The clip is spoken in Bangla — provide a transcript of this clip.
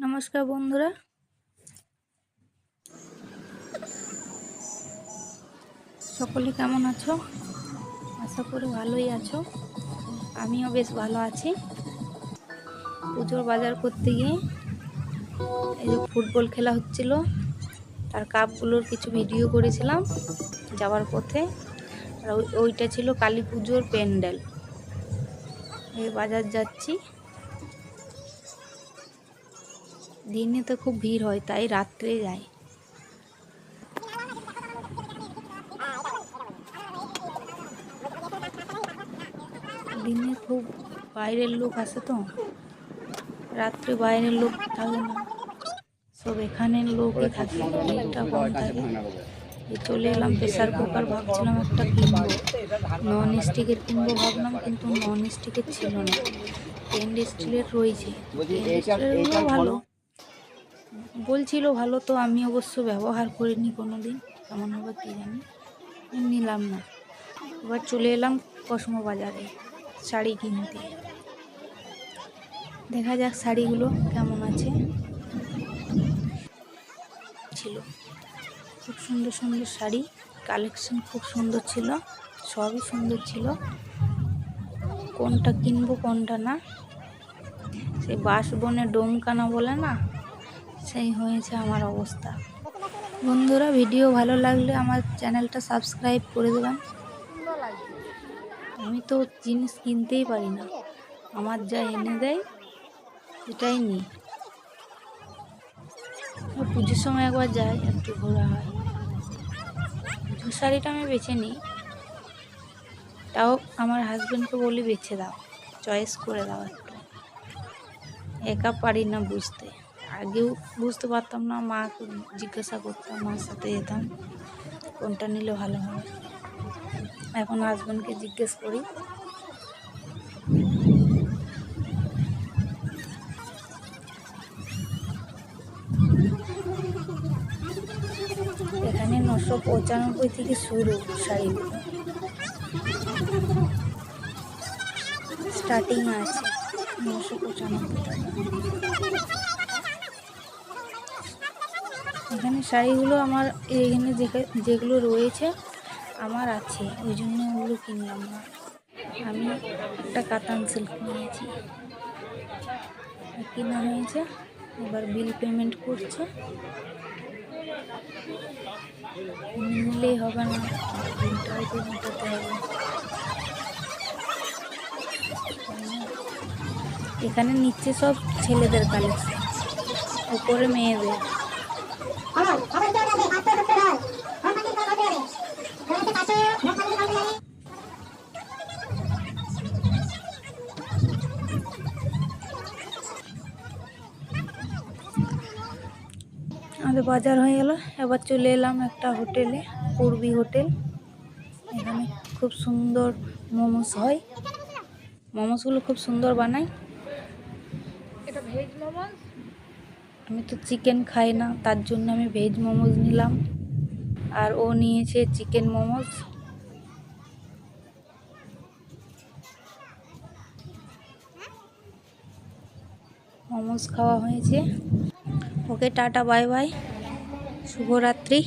নমস্কার বন্ধুরা। সকলে কেমন আছো? আশা করি ভালোই আছো। আমিও বেশ ভালো আছি। পুজোর বাজার করতে গিয়ে এই যে ফুটবল খেলা হচ্ছিল, তার কাপগুলোর কিছু ভিডিও করেছিলাম যাওয়ার পথে। আর ওই- ওইটা ছিল কালী পুজোর প্যান্ডেল। এই বাজার যাচ্ছি। দিনে তো খুব ভিড় হয়, তাই রাত্রে যায় দিনে খুব বাইরের লোক আসে তো, রাত্রে বাইরের লোক থাকে না। সব এখানের লোকই থাকে চলে এলাম প্রেসার কুকার, ভাবছিলাম একটা কিনবো। নন স্টিকের কিনবো ভাবলাম, কিন্তু নন স্টিকের ছিল না। স্টিলের রয়েছে। ভালো। বলছিল, ভালো তো, আমি অবশ্য ব্যবহার করিনি কোনো দিন কেমন হবে কী জানি নিলাম না। এবার চলে এলাম কসমো বাজারে শাড়ি কিনতে। দেখা যাক শাড়িগুলো কেমন আছে। ছিল। খুব সুন্দর সুন্দর শাড়ি, কালেকশন খুব সুন্দর ছিল, সবই সুন্দর ছিল। কোনটা কিনবো, কোনটা না, সেই বাঁশবনে ডোমকানা বলে না সেই হয়েছে আমার অবস্থা। বন্ধুরা, ভিডিও ভালো লাগলে আমার চ্যানেলটা সাবস্ক্রাইব করে দেবেন। আমি তো জিনিস কিনতেই পারি না। আমার যা এনে দেয় সেটাই নিই। পুজোর সময় একবার যাই, একটু ঘোরা হয়। পুজোর শাড়িটা আমি বেছে নিই। তাও আমার হাজব্যান্ডকে বলি, বেছে দাও। চয়েস করে দাও একটু। একা পারি না বুঝতে। আগেও বুঝতে পারতাম না মাকে জিজ্ঞাসা করতাম মার সাথে যেতাম, কোনটা নিলে ভালো হবে এখন হাজব্যান্ডকে জিজ্ঞেস করি। এখানে নশো পঁচানব্বই থেকে শুরু শাড়িগুলো স্টার্টিং আছে, নশো পঁচানব্বই এখানে শাড়িগুলো আমার যেখা- যেগুলো রয়েছে আমার আছে। ওই জন্য ওগুলো কিনলাম না আমি একটা কাতান সিল্ক নিয়েছি। কেনা হয়েছে। এবার বিল পেমেন্ট করছে। নিলেই হবে না। বিলটাও তো মেটাতে হবে এখানে নিচে সব ছেলেদের কালেকশন উপরে মেয়েদের। আমাদের বাজার হয়ে গেল। এবার চলে এলাম একটা হোটেলে পূর্বী হোটেল। এখানে খুব সুন্দর মোমোস হয়। মোমোসগুলো খুব সুন্দর বানায়। এটা ভেজ মোমোস? আমি তো চিকেন খাই না, তার জন্য আমি ভেজ মোমোজ নিলাম। আর ও নিয়েছে চিকেন মোমোজ মোমোজ খাওয়া হয়েছে। ওকে টাটা বাই বাই শুভরাত্রি।